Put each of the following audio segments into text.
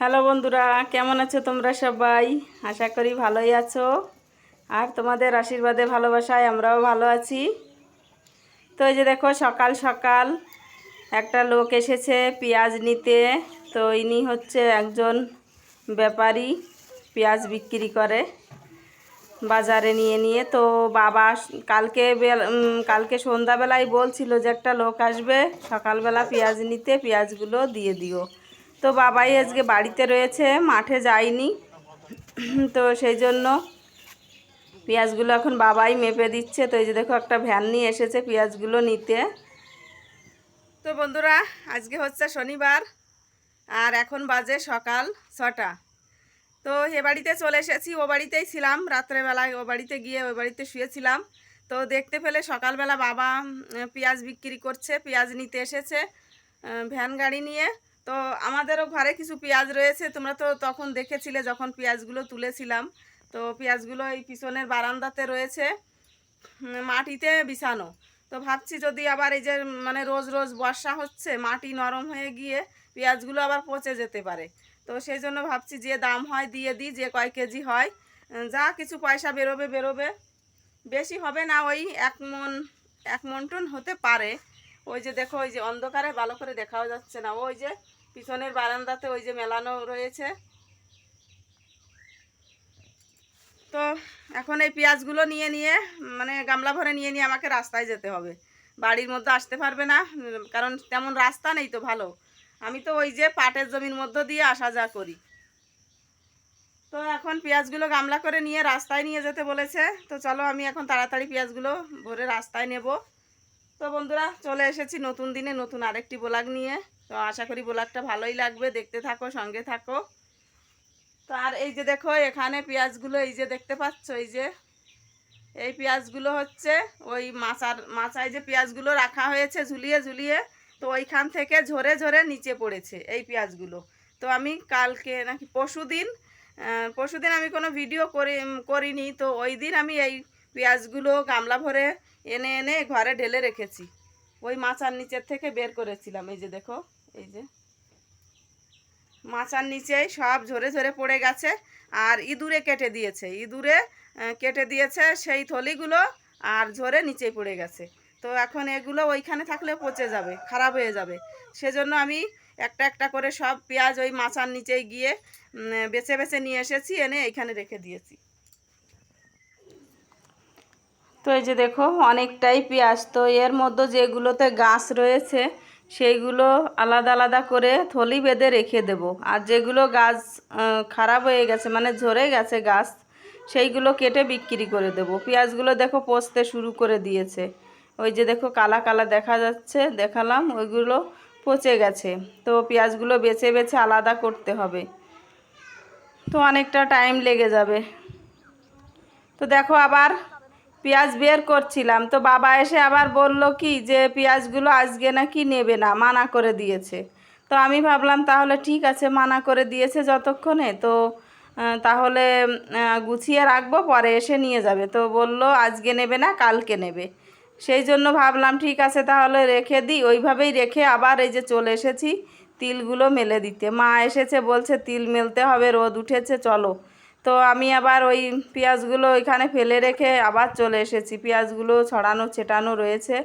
Hello বন্ধুরা, কেমন আছো তোমরা সবাই? আশা করি ভালোই আছো। আর তোমাদের আশীর্বাদে, ভালোবাসায় আমরাও ভালো আছি। তো এই যে দেখো, সকাল সকাল একটা লোক এসেছে পেঁয়াজ নিতে। তো ইনি হচ্ছে একজন ব্যাপারী, পেঁয়াজ বিক্রি করে বাজারে নিয়ে নিয়ে। তো বাবা কালকে কালকে সন্ধ্যাবেলায় বলছিল যে একটা লোক আসবে, সকালবেলা পেঁয়াজ নিতে, পেঁয়াজগুলো দিয়ে দিও। তো বাবাই আজকে বাড়িতে রয়েছে, মাঠে যায়নি। তো সেই জন্য পেঁয়াজগুলো এখন বাবাই মেপে দিচ্ছে। তো এই যে দেখো, একটা ভ্যান নিয়ে এসেছে পেঁয়াজগুলো নিতে। তো বন্ধুরা, আজকে হচ্ছে শনিবার আর এখন বাজে সকাল ছটা। তো এ বাড়িতে চলে এসেছি, ও বাড়িতেই ছিলাম রাত্রেবেলায়। ও বাড়িতে গিয়ে ওই বাড়িতে শুয়েছিলাম। তো দেখতে পেলে সকালবেলা বাবা পেঁয়াজ বিক্রি করছে, পেঁয়াজ নিতে এসেছে ভ্যান গাড়ি নিয়ে। তো আমাদেরও ঘরে কিছু পেঁয়াজ রয়েছে। তোমরা তো তখন দেখেছিলে যখন পেঁয়াজগুলো তুলেছিলাম। তো পেঁয়াজগুলো এই পিছনের বারান্দাতে রয়েছে মাটিতে বিছানো। তো ভাবছি যদি আবার এই যে মানে রোজ রোজ বর্ষা হচ্ছে, মাটি নরম হয়ে গিয়ে পেঁয়াজগুলো আবার পচে যেতে পারে। তো সেই জন্য ভাবছি যে দাম হয় দিয়ে দিই, যে কয় কেজি হয়। যা কিছু পয়সা বেরোবে বেরোবে। বেশি হবে না, ওই এক মন এক মন টন হতে পারে। ওই যে দেখো, ওই যে অন্ধকারে ভালো করে দেখাও যাচ্ছে না। ওই যে পিছনের বারান্দাতে ওই যে মেলানো রয়েছে। তো এখন এই পেঁয়াজগুলো নিয়ে নিয়ে মানে গামলা ভরে নিয়ে নিয়ে আমাকে রাস্তায় যেতে হবে। বাড়ির মধ্যে আসতে পারবে না, কারণ তেমন রাস্তা নেই তো ভালো। আমি তো ওই যে পাটের জমির মধ্য দিয়ে আসা যা করি। তো এখন পেঁয়াজগুলো গামলা করে নিয়ে রাস্তায় নিয়ে যেতে বলেছে। তো চলো আমি এখন তাড়াতাড়ি পেঁয়াজগুলো ভরে রাস্তায় নেব। তো বন্ধুরা, চলে এসেছি নতুন দিনে নতুন আরেকটি ব্লগ নিয়ে। তো আশা করি ব্লগটা ভালোই লাগবে, দেখতে থাকো, সঙ্গে থাকো। তো আর এই যে দেখো, এখানে পেঁয়াজগুলো এই যে দেখতে পাচ্ছ, এই যে, এই পেঁয়াজগুলো হচ্ছে ওই মাচার মাচায় যে পেঁয়াজগুলো রাখা হয়েছে ঝুলিয়ে ঝুলিয়ে, তো ওইখান থেকে ঝরে ঝরে নিচে পড়েছে এই পেঁয়াজগুলো। তো আমি কালকে নাকি পরশু দিন পরশু দিন আমি কোনো ভিডিও করি করিনি, তো ওই দিন আমি এই পেঁয়াজগুলো গামলা ভরে এনে এনে ঘরে ঢেলে রেখেছি। ওই মাচার নিচের থেকে বের করেছিলাম, এই যে দেখো। এই যে। মাচার নিচেই সব ঝরে ঝরে পড়ে গেছে আর ইঁদুরে কেটে দিয়েছে। ইঁদুরে কেটে দিয়েছে সেই থলিগুলো আর ঝরে নিচেই পড়ে গেছে। তো এখন এগুলো ওইখানে থাকলে পচে যাবে, খারাপ হয়ে যাবে। সেজন্য আমি একটা একটা করে সব পেঁয়াজ ওই মাচার নিচেই গিয়ে বেছে বেছে নিয়ে এসেছি, এনে এইখানে রেখে দিয়েছি। তো এই যে দেখো, অনেকটাই পেঁয়াজ। তো এর মধ্যে যেগুলোতে গাছ রয়েছে সেইগুলো আলাদা আলাদা করে থলি বেঁধে রেখে দেব। আর যেগুলো গাছ খারাপ হয়ে গেছে মানে ঝরে গেছে গাছ, সেইগুলো কেটে বিক্রি করে দেব। পেঁয়াজগুলো দেখো পচতে শুরু করে দিয়েছে। ওই যে দেখো কালা কালা দেখা যাচ্ছে, দেখালাম, ওইগুলো পচে গেছে। তো পেঁয়াজগুলো বেছে বেছে আলাদা করতে হবে। তো অনেকটা টাইম লেগে যাবে। তো দেখো আবার পেঁয়াজ বের করছিলাম, তো বাবা এসে আবার বলল কি যে পেঁয়াজগুলো আজকে নাকি নেবে না, মানা করে দিয়েছে। তো আমি ভাবলাম তাহলে ঠিক আছে, মানা করে দিয়েছে যতক্ষণে, তো তাহলে গুছিয়ে রাখব, পরে এসে নিয়ে যাবে। তো বলল আজকে নেবে না, কালকে নেবে। সেই জন্য ভাবলাম ঠিক আছে, তাহলে রেখে দিই। ওইভাবেই রেখে আবার এই যে চলে এসেছি, তিলগুলো মেলে দিতে। মা এসেছে, বলছে তিল মেলতে হবে, রোদ উঠেছে, চলো। তো আমি আবার ওই পেঁয়াজগুলো ওইখানে ফেলে রেখে আবার চলে এসেছি। পেঁয়াজগুলো ছড়ানো, ছেটানো রয়েছে।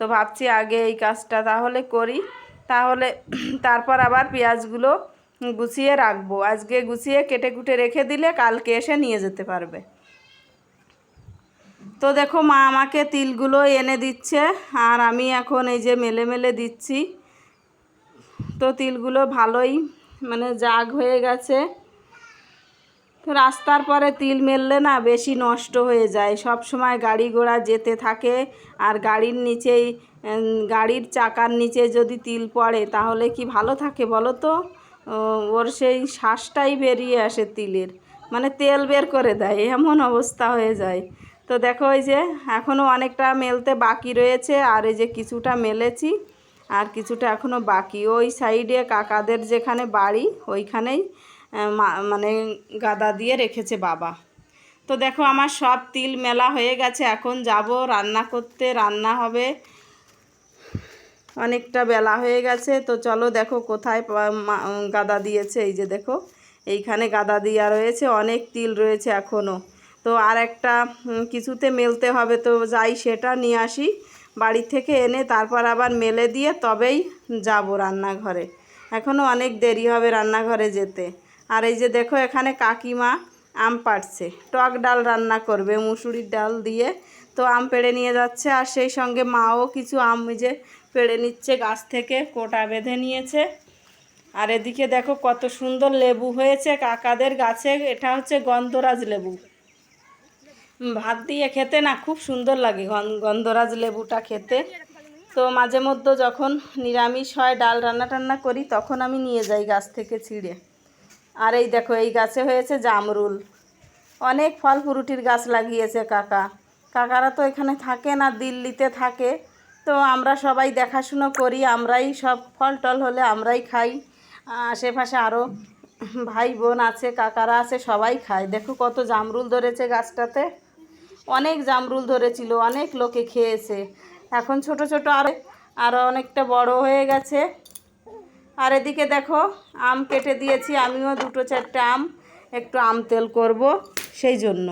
তো ভাবছি আগে এই কাজটা তাহলে করি। তাহলে তারপর আবার পেঁয়াজগুলো গুছিয়ে রাখব। আজকে গুছিয়ে কেটে কুটে রেখে দিলে কালকে এসে নিয়ে যেতে পারবে। তো দেখো, মা আমাকে তিলগুলো এনে দিচ্ছে আর আমি এখন এই যে মেলে মেলে দিচ্ছি। তো তিলগুলো ভালোই মানে জাগ হয়ে গেছে। রাস্তার পরে তিল মেললে না বেশি নষ্ট হয়ে যায়। সব সময় গাড়ি ঘোড়া যেতে থাকে আর গাড়ির নিচেই গাড়ির চাকার নিচে যদি তিল পড়ে তাহলে কি ভালো থাকে বলো তো? ওর সেই শ্বাসটাই বেরিয়ে আসে তিলের। মানে তেল বের করে দেয়, এমন অবস্থা হয়ে যায়। তো দেখো ওই যে এখনও অনেকটা মেলতে বাকি রয়েছে আর এই যে কিছুটা মেলেছি আর কিছুটা এখনও বাকি। ওই সাইডে কাকাদের যেখানে বাড়ি, ওইখানেই মানে গাদা দিয়ে রেখেছে বাবা। তো দেখো আমার সব তিল মেলা হয়ে গেছে, এখন যাব রান্না করতে, রান্না হবে। অনেকটা বেলা হয়ে গেছে, তো চলো দেখো কোথায় গাদা দিয়েছে, এই যে দেখো। এইখানে গাদা দেওয়া রয়েছে, অনেক তিল রয়েছে এখনও তো আর একটা কিছুতে মেলতে হবে, তো যাই সেটা নিয়ে আসি। বাড়ি থেকে এনে তারপর আবার মেলে দিয়ে তবেই যাব রান্নাঘরে। এখনও অনেক দেরি হবে রান্নাঘরে যেতে। আর এই যে দেখো এখানে কাকিমা আম পাড়ছে। টক ডাল রান্না করবে, মুসুরির ডাল দিয়ে। তো আম পেড়ে নিয়ে যাচ্ছে আর সেই সঙ্গে মাও কিছু আম যে পেড়ে নিচ্ছে, গাছ থেকে কোটা বেঁধে নিয়েছে। আর এদিকে দেখো কত সুন্দর লেবু হয়েছে কাকাদের গাছে, এটা হচ্ছে গন্ধরাজ লেবু। ভাত দিয়ে খেতে না খুব সুন্দর লাগে গন- গন্ধরাজ লেবুটা খেতে। তো মাঝে মধ্যে যখন নিরামিষ হয়, ডাল রান্না টান্না করি, তখন আমি নিয়ে যাই গাছ থেকে ছিঁড়ে। আর এই দেখো, এই গাছে হয়েছে জামরুল। অনেক ফল ফ্রুটির গাছ লাগিয়েছে কাকা। কাকারা তো এখানে থাকে না, দিল্লিতে থাকে। তো আমরা সবাই দেখাশুনো করি, আমরাই সব ফল টল হলে আমরাই খাই। আশেপাশে আরও ভাই বোন আছে, কাকারা আছে, সবাই খায়। দেখো কত জামরুল ধরেছে গাছটাতে। অনেক জামরুল ধরেছিল, অনেক লোকে খেয়েছে। এখন ছোট ছোট আর আরও অনেকটা বড় হয়ে গেছে। আর এদিকে দেখো, আম কেটে দিয়েছি। আমিও দুটো চারটে আম, একটু আম তেল করব সেই জন্য।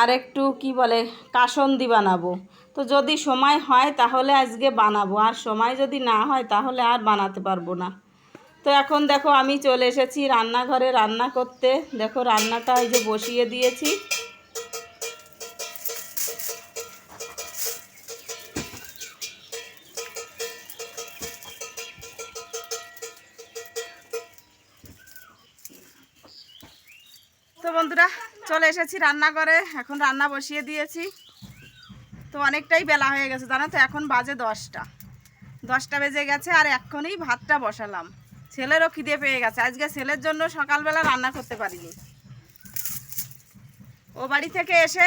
আর একটু কি বলে, কাসন্দি বানাবো। তো যদি সময় হয় তাহলে আজকে বানাবো, আর সময় যদি না হয় তাহলে আর বানাতে পারব না। তো এখন দেখো, আমি চলে এসেছি রান্নাঘরে রান্না করতে। দেখো, রান্নাটা এই যে বসিয়ে দিয়েছি। চলে এসেছি রান্না করে এখন রান্না বসিয়ে দিয়েছি। তো অনেকটাই বেলা হয়ে গেছে, জানো তো, এখন বাজে দশটা। দশটা বেজে গেছে আর এক্ষুনি ভাতটা বসালাম। ছেলেরও খিদে পেয়ে গেছে, আজকে ছেলের জন্য সকালবেলা রান্না করতে পারিনি। ও বাড়ি থেকে এসে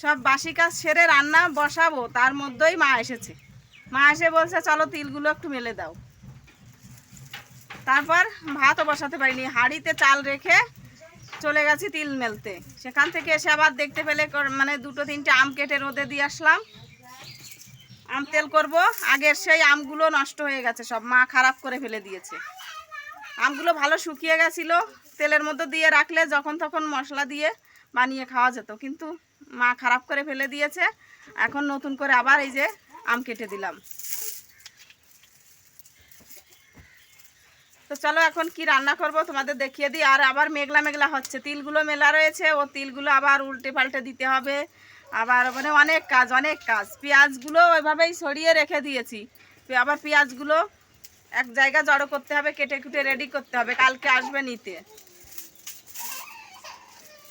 সব বাসি কাজ সেরে রান্না বসাবো, তার মধ্যেই মা এসেছে। মা এসে বলছে, চলো তিলগুলো একটু মেলে দাও। তারপর ভাতও বসাতে পারিনি, হাঁড়িতে চাল রেখে চলে গেছি তিল মেলতে। সেখান থেকে এসে আবার দেখতে পেলে মানে দুটো তিনটে আম কেটে রোদে দিয়ে আসলাম। আম তেল করব। আগের সেই আমগুলো নষ্ট হয়ে গেছে, সব মা খারাপ করে ফেলে দিয়েছে। আমগুলো ভালো শুকিয়ে গেছিল, তেলের মধ্যে দিয়ে রাখলে যখন তখন মশলা দিয়ে বানিয়ে খাওয়া যেত। কিন্তু মা খারাপ করে ফেলে দিয়েছে। এখন নতুন করে আবার এই যে আম কেটে দিলাম। তো চলো এখন কি রান্না করব তোমাদের দেখিয়ে দিই। আর আবার মেঘলা মেঘলা হচ্ছে। তিলগুলো মেলা রয়েছে, ও তিলগুলো আবার উল্টে পাল্টে দিতে হবে। আবার মানে অনেক কাজ অনেক কাজ। পেঁয়াজগুলো ওইভাবেই সরিয়ে রেখে দিয়েছি। আবার পেঁয়াজগুলো এক জায়গা জড়ো করতে হবে, কেটে কুটে রেডি করতে হবে। কালকে আসবে নিতে।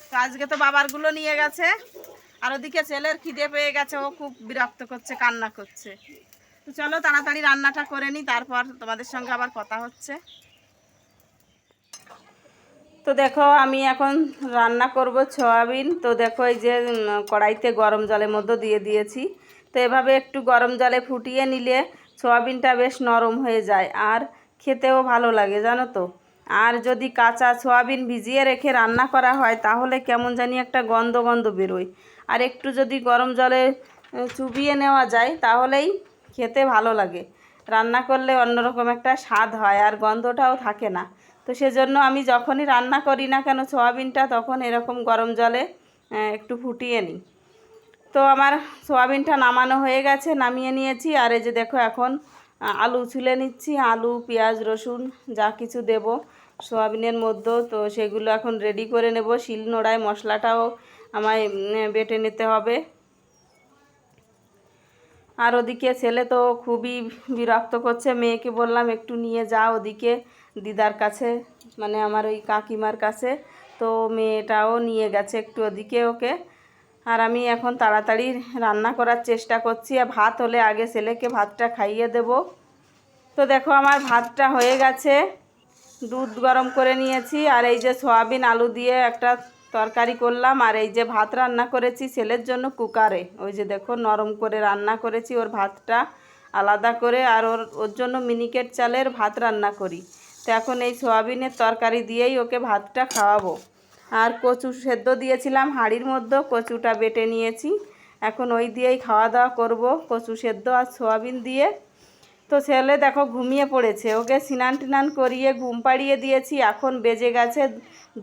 তো আজকে তো বাবারগুলো নিয়ে গেছে। আর ওদিকে ছেলের খিদে পেয়ে গেছে, ও খুব বিরক্ত করছে, কান্না করছে। তো চলো তাড়াতাড়ি রান্নাটা করে নিই, তারপর তোমাদের সঙ্গে আবার কথা হচ্ছে। তো দেখো, আমি এখন রান্না করব সয়াবিন। তো দেখো, এই যে কড়াইতে গরম জলের মধ্যে দিয়ে দিয়েছি। তো এভাবে একটু গরম জলে ফুটিয়ে নিলে সয়াবিনটা বেশ নরম হয়ে যায় আর খেতেও ভালো লাগে, জানো তো। আর যদি কাঁচা সয়াবিন ভিজিয়ে রেখে রান্না করা হয়, তাহলে কেমন জানি একটা গন্ধ গন্ধ বেরোয়। আর একটু যদি গরম জলে চুবিয়ে নেওয়া যায়, তাহলেই খেতে ভালো লাগে। রান্না করলে অন্যরকম একটা স্বাদ হয় আর গন্ধটাও থাকে না। তো সেজন্য আমি যখনই রান্না করি না কেন সোয়াবিনটা, তখন এরকম গরম জলে একটু ফুটিয়ে নিই। তো আমার সোয়াবিনটা নামানো হয়ে গেছে, নামিয়ে নিয়েছি। আর এই যে দেখো এখন আলু ছুলে নিচ্ছি, আলু, পেঁয়াজ, রসুন, যা কিছু দেব সোয়াবিনের মধ্যে। তো সেগুলো এখন রেডি করে নেব। শিল নোড়ায় মশলাটাও আমায় বেটে নিতে হবে। আর ওদিকে ছেলে তো খুবই বিরক্ত করছে, মেয়েকে বললাম একটু নিয়ে যা ওদিকে। দিদার কাছে মানে আমার ওই কাকিমার কাছে। তো মেয়েটাও নিয়ে গেছে একটু ওদিকে ওকে। আর আমি এখন তাড়াতাড়ি রান্না করার চেষ্টা করছি। আর ভাত হলে আগে ছেলেকে ভাতটা খাইয়ে দেব। তো দেখো আমার ভাতটা হয়ে গেছে। দুধ গরম করে নিয়েছি। আর এই যে সয়াবিন আলু দিয়ে একটা তরকারি করলাম। আর এই যে ভাত রান্না করেছি ছেলের জন্য কুকারে। ওই যে দেখো নরম করে রান্না করেছি ওর ভাতটা আলাদা করে। আর ওর ওর জন্য মিনিকেট চালের ভাত রান্না করি। তো এখন এই সোয়াবিনের তরকারি দিয়েই ওকে ভাতটা খাওয়াবো। আর কচু সেদ্ধ দিয়েছিলাম, হাঁড়ির মধ্যে কচুটা বেটে নিয়েছি। এখন ওই দিয়েই খাওয়া দাওয়া করব, কচু সেদ্ধ আর সোয়াবিন দিয়ে। তো ছেলে দেখো ঘুমিয়ে পড়েছে, ওকে স্নান টান করিয়ে ঘুম পাড়িয়ে দিয়েছি, এখন বেজে গেছে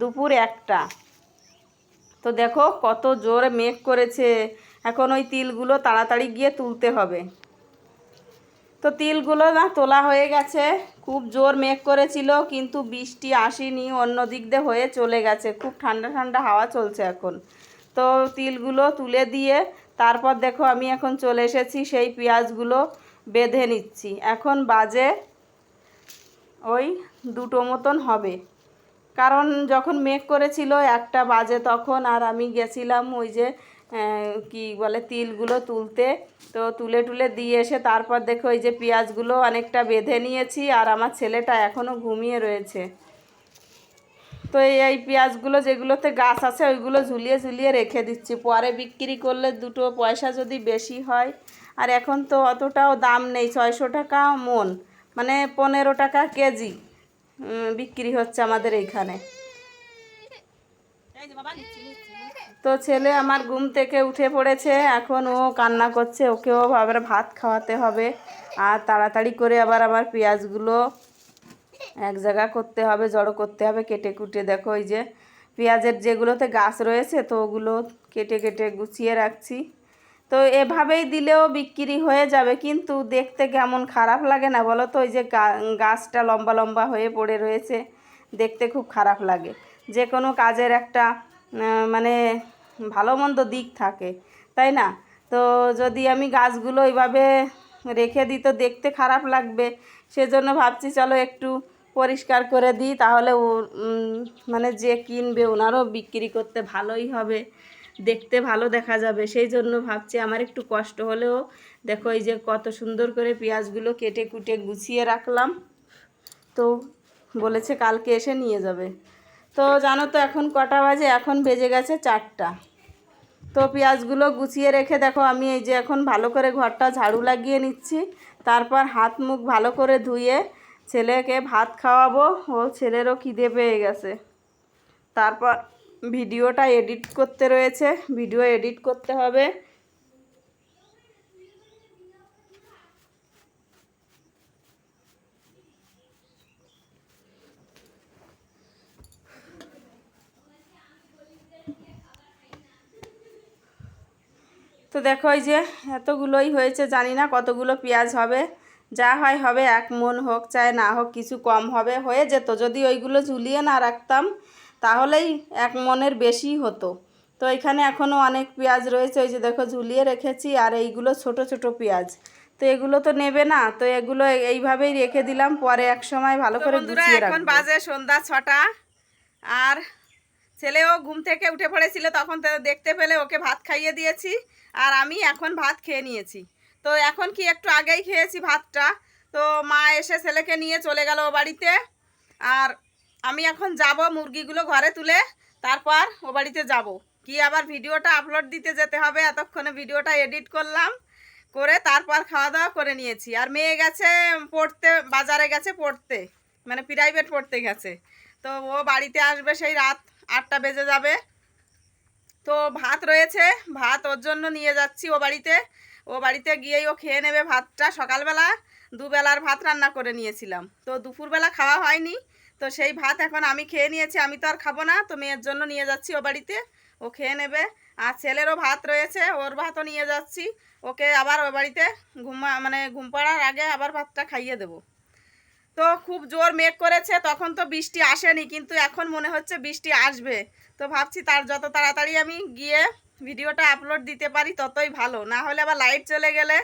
দুপুর একটা। তো দেখো কত জোরে মেঘ করেছে, এখন ওই তিলগুলো তাড়াতাড়ি গিয়ে তুলতে হবে। তো তিলগুলো না তোলা হয়ে গেছে খুব জোর মেঘ করেছিল, কিন্তু বৃষ্টি আসেনি, অন্য দিক দিয়ে হয়ে চলে গেছে। খুব ঠান্ডা ঠান্ডা হাওয়া চলছে এখন। তো তিলগুলো তুলে দিয়ে তারপর দেখো আমি এখন চলে এসেছি, সেই পেঁয়াজগুলো বেঁধে নিচ্ছি। এখন বাজে ওই দুটো মতন হবে। কারণ যখন মেঘ করেছিল একটা বাজে তখন আর আমি গেছিলাম ওই যে কি বলে, তিলগুলো তুলতে। তো তুলে টুলে দিয়ে এসে তারপর দেখো ওই যে পেঁয়াজগুলো অনেকটা বেঁধে নিয়েছি আর আমার ছেলেটা এখনও ঘুমিয়ে রয়েছে। তো এই এই পেঁয়াজগুলো যেগুলোতে গাছ আছে, ওইগুলো ঝুলিয়ে ঝুলিয়ে রেখে দিচ্ছি। পরে বিক্রি করলে দুটো পয়সা যদি বেশি হয়। আর এখন তো অতটাও দাম নেই, ছয়শো টাকা মন মানে পনেরো টাকা কেজি বিক্রি হচ্ছে আমাদের এইখানে। তো ছেলে আমার ঘুম থেকে উঠে পড়েছে, এখন ও কান্না করছে, ওকেও আবার ভাত খাওয়াতে হবে। আর তাড়াতাড়ি করে আবার আমার পেঁয়াজগুলো এক জায়গা করতে হবে, জড়ো করতে হবে, কেটে কুটে দেখো ওই যে পেঁয়াজের যেগুলোতে গাছ রয়েছে, তো ওগুলো কেটে কেটে গুছিয়ে রাখছি। তো এভাবেই দিলেও বিক্রি হয়ে যাবে, কিন্তু দেখতে কেমন খারাপ লাগে না বলো তো? ওই যে গাছটা লম্বা লম্বা হয়ে পড়ে রয়েছে, দেখতে খুব খারাপ লাগে। যে কোনো কাজের একটা মানে ভালো মন্দ দিক থাকে, তাই না? তো যদি আমি গাছগুলো এইভাবে রেখে দিই, তো দেখতে খারাপ লাগবে। সেজন্য ভাবছি চলো একটু পরিষ্কার করে দিই, তাহলে মানে যে কিনবে ওনারও বিক্রি করতে ভালোই হবে, দেখতে ভালো দেখা যাবে। সেই জন্য ভাবছি আমার একটু কষ্ট হলেও, দেখো এই যে কত সুন্দর করে পেঁয়াজগুলো কেটে কুটে গুছিয়ে রাখলাম। তো বলেছে কালকে এসে নিয়ে যাবে। তো জানো তো এখন কটা বাজে? এখন বেজে গেছে চারটা। তো পেঁয়াজগুলো গুছিয়ে রেখে দেখো, আমি এই যে এখন ভালো করে ঘরটা ঝাড়ু লাগিয়ে নিচ্ছি। তারপর হাত মুখ ভালো করে ধুয়ে ছেলেকে ভাত খাওয়াবো। ও ছেলেরও খিদে পেয়ে গেছে। তারপর ভিডিওটা এডিট করতে রয়েছে। ভিডিও এডিট করতে হবে। তো দেখো এই যে এতগুলোই হয়েছে জানি না কতগুলো পেঁয়াজ হবে। যা হয় হবে এক মন হোক চাই না হোক কিছু কম হবে হয়ে যেত। যদি ওইগুলো ঝুলিয়ে না রাখতাম তাহলেই এক মনের বেশি হতো। তো এখানে এখনও অনেক পেঁয়াজ রয়েছে ওই যে দেখো ঝুলিয়ে রেখেছি আর এইগুলো ছোট ছোট পেঁয়াজ। তো এগুলো তো নেবে না তো এগুলো এইভাবেই রেখে দিলাম পরে এক সময় ভালো করে গুছিয়ে এখন বাজে সন্ধ্যা ছটা আর ছেলেও ঘুম থেকে উঠে পড়েছিল তখন তো দেখতে পেলে ওকে ভাত খাইয়ে দিয়েছি। আর আমি এখন ভাত খেয়ে নিয়েছি। তো এখন কি একটু আগেই খেয়েছি ভাতটা। তো মা এসে ছেলেকে নিয়ে চলে গেল ও বাড়িতে। আর আমি এখন যাব মুরগিগুলো ঘরে তুলে, তারপর ও বাড়িতে যাব। কি আবার ভিডিওটা আপলোড দিতে যেতে হবে, এতক্ষণে ভিডিওটা এডিট করলাম, করে তারপর খাওয়া দাওয়া করে নিয়েছি। আর মেয়ে গেছে পড়তে, বাজারে গেছে পড়তে মানে প্রাইভেট পড়তে গেছে। তো ও বাড়িতে আসবে সেই রাত আটটা বেজে যাবে। তো ভাত রয়েছে, ভাত ওর জন্য নিয়ে যাচ্ছি ও বাড়িতে। ও বাড়িতে গিয়েই ও খেয়ে নেবে ভাতটা। সকালবেলা দুবেলার ভাত রান্না করে নিয়েছিলাম। তো দুপুরবেলা খাওয়া হয়নি। তো সেই ভাত এখন আমি খেয়ে নিয়েছি, আমি তো আর খাব না। তো মেয়ের জন্য নিয়ে যাচ্ছি ও বাড়িতে। ও খেয়ে নেবে। আর ছেলেরও ভাত রয়েছে, ওর ভাতও নিয়ে যাচ্ছি। ওকে আবার ও বাড়িতে ঘুমা মানে ঘুম পাড়ার আগে আবার ভাতটা খাইয়ে দেবো। তো খুব জোর মেঘ করেছে, তখন তো বৃষ্টি আসেনি। কিন্তু এখন মনে হচ্ছে বৃষ্টি আসবে। তো ভাবছি তার যত তাড়াতাড়ি আমি গিয়ে ভিডিওটা আপলোড দিতে পারি ততই ভালো। না হলে আবার লাইট চলে গেলে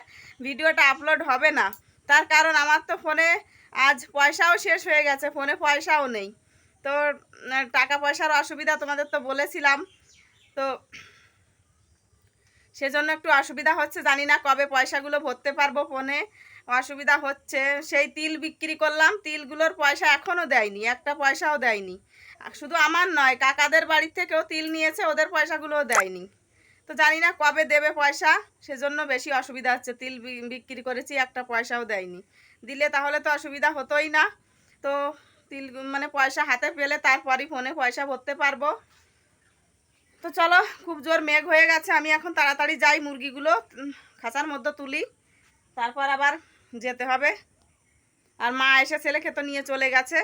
ভিডিওটা আপলোড হবে না। তার কারণ আমার তো ফোনে আজ পয়সাও শেষ হয়ে গেছে, ফোনে পয়সাও নেই। তো টাকা পয়সার অসুবিধা তোমাদের তো বলেছিলাম। তো সেজন্য একটু অসুবিধা হচ্ছে, জানি না কবে পয়সাগুলো ভরতে পারব ফোনে। অসুবিধা হচ্ছে, সেই তিল বিক্রি করলাম, তিলগুলোর পয়সা এখনও দেয়নি, একটা পয়সাও দেয়নি। শুধু আমার নয়, কাকাদের বাড়ির থেকেও তিল নিয়েছে, ওদের পয়সাগুলোও দেয়নি। তো জানি না কবে দেবে পয়সা, সেজন্য বেশি অসুবিধা হচ্ছে। তিল বিক্রি করেছি, একটা পয়সাও দেয়নি। দিলে তাহলে তো অসুবিধা হতোই না। তো তিল মানে পয়সা হাতে পেলে তারপরই ফোনে পয়সা ভরতে পারব। তো চলো, খুব জোর মেঘ হয়ে গেছে, আমি এখন তাড়াতাড়ি যাই মুরগিগুলো খাঁচার মধ্যে তুলি। তারপর আবার যেতে হবে। আর মা এসে ছেলে খেতে নিয়ে চলে গেছে।